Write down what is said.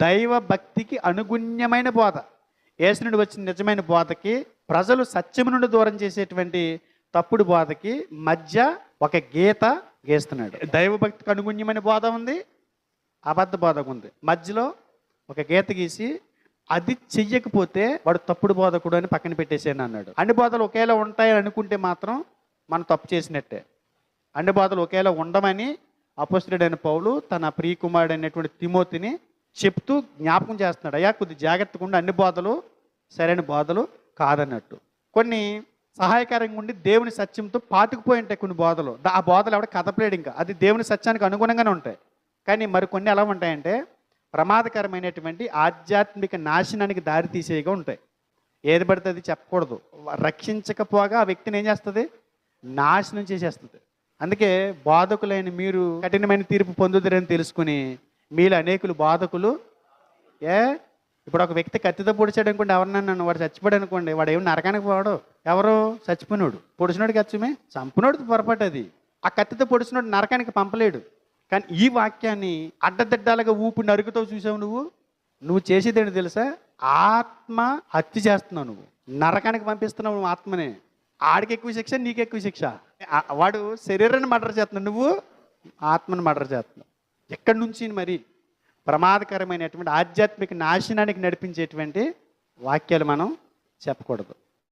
దైవ భక్తికి అనుగుణ్యమైన బోధ. యేసు నుండి వచ్చిన నిజమైన బోధకి ప్రజలు సత్యము నుండి దూరం చేసేటువంటి తప్పుడు బోధకి మధ్య ఒక గీత గీస్తున్నాడు. దైవభక్తికి అనుగుణ్యమైన బోధ ఉంది అబద్ధ బోధకు ఉంది. మధ్యలో ఒక గీత గీసి అది చెయ్యకపోతే వాడు తప్పుడు బోధకుడు అని పక్కన పెట్టేసాను అన్నాడు. అన్ని బోధలు ఒకేలా ఉంటాయని అనుకుంటే మాత్రం మనం తప్పు చేసినట్టే. అన్ని బోధలు ఒకేలా ఉండమని అపస్తుడైన పౌలు తన ప్రియకుమారుడు అయినటువంటి తిమోతిని చెప్తూ జ్ఞాపకం చేస్తున్నాడు. అయ్యా కొద్ది జాగ్రత్తగా ఉండి. అన్ని బోధలు సరైన బోధలు కాదన్నట్టు. కొన్ని సహాయకరంగా ఉండి దేవుని సత్యంతో పాతుకుపోయి ఉంటాయి కొన్ని బోధలు. ఆ బోధలు ఎవడ కదపలేడు ఇంకా. అది దేవుని సత్యానికి అనుగుణంగానే ఉంటాయి. కానీ మరి కొన్ని ఎలా ఉంటాయంటే ప్రమాదకరమైనటువంటి ఆధ్యాత్మిక నాశనానికి దారి తీసేయగా ఉంటాయి. ఏది పడితే అది చెప్పకూడదు. రక్షించకపోగా ఆ వ్యక్తిని ఏం చేస్తుంది? నాశనం చేసేస్తుంది. అందుకే బాధకులైన మీరు కఠినమైన తీర్పు పొందుదరని తెలుసుకుని మీలో అనేకులు బాధకులు. ఏ? ఇప్పుడు ఒక వ్యక్తి కత్తితో పొడిచాడు అనుకోండి ఎవరినన్నాను వాడు చచ్చిపోయాడు అనుకోండి వాడు ఏమి నరకానికి పోవాడు ఎవరు? చచ్చిపోయినాడు. పొడిచినోడు కచ్చమే చంపినోడు పొరపాటు అది. ఆ కత్తితో పొడిచినోడు నరకానికి పంపలేడు. కానీ ఈ వాక్యాన్ని అడ్డదిడ్డాలుగా ఊపి నరుకుతో చూసావు నువ్వు? నువ్వు చేసేది ఏంటి తెలుసా? ఆత్మ హత్య చేస్తున్నావు నువ్వు. నరకానికి పంపిస్తున్నావు నువ్వు ఆత్మనే. ఆడికి ఎక్కువ శిక్ష నీకు ఎక్కువ శిక్ష. వాడు శరీరాన్ని మర్డర్ చేస్తున్నావు నువ్వు ఆత్మని మర్డర్ చేస్తున్నావు. ఎక్కడి నుంచి మరి ప్రమాదకరమైనటువంటి ఆధ్యాత్మిక నాశనానికి నడిపించేటువంటి వాక్యాలు మనం చెప్పకూడదు.